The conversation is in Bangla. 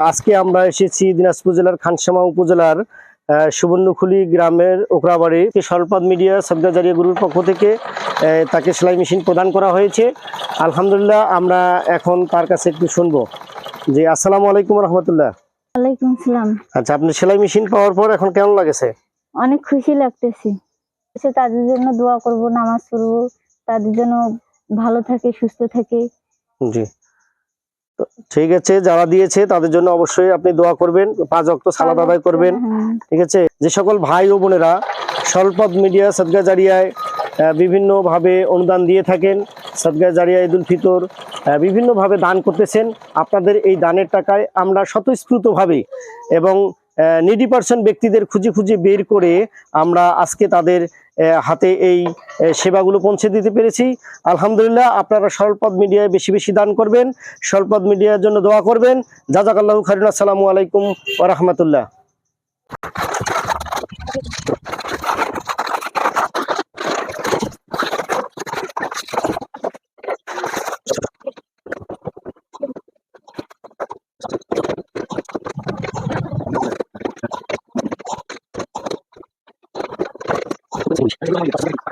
আজকে আমরা এসেছি দিনাজপুর জেলার খানসামা উপজেলার সুবর্ণখুলি গ্রামের ওকরাবাড়ি সরপাদ মিডিয়া সবদাজারিয়া গুরুর পক্ষ থেকে তাকে সেলাই মেশিন প্রদান করা হয়েছে। আলহামদুলিল্লাহ আমরা এখন তার কাছে একটু শুনব। জি আসসালামু আলাইকুম রহমতুল্লাহ। ওয়ালাইকুম সালাম। আচ্ছা আপনি সেলাই মেশিন পাওয়ার পর এখন কেমন লাগেছে? অনেক খুশি লাগতেছে। সে তাদের জন্য দোয়া করব নামাজ পড়ব তাদের জন্য ভালো থাকে সুস্থ থাকে। জি। ঠিক আছে যারা দিয়েছে তাদের জন্য অবশ্যই আপনি দোয়া করবেন পাঁচ অক্ত সালাদ আদায় করবেন হ্যাঁ, ঠিক আছে? যে সকল ভাই ও বোনেরা স্বল্পদ মিডিয়া সদগা জারিয়ায় আহ, বিভিন্নভাবে অনুদান দিয়ে থাকেন সদগা জারিয়া ঈদুল ফিতর বিভিন্নভাবে দান করতেছেন আপনাদের এই দানের টাকায় আমরা স্বতঃস্ফূর্তভাবে এবং নিডি পার্সন ব্যক্তিদের খুঁজে খুঁজে বের করে আমরা আজকে তাদের হাতে এই সেবাগুলো পৌঁছে দিতে পেরেছি। আলহামদুলিল্লাহ, আপনারা স্বল্পদ মিডিয়ায় বেশি বেশি দান করবেন। স্বল্পদ মিডিয়ার জন্য দোয়া করবেন। জাজাকাল্লাহ খারিন আসসালামু আলাইকুম ওরহমতুল্লাহ Iyo ariho yitwa.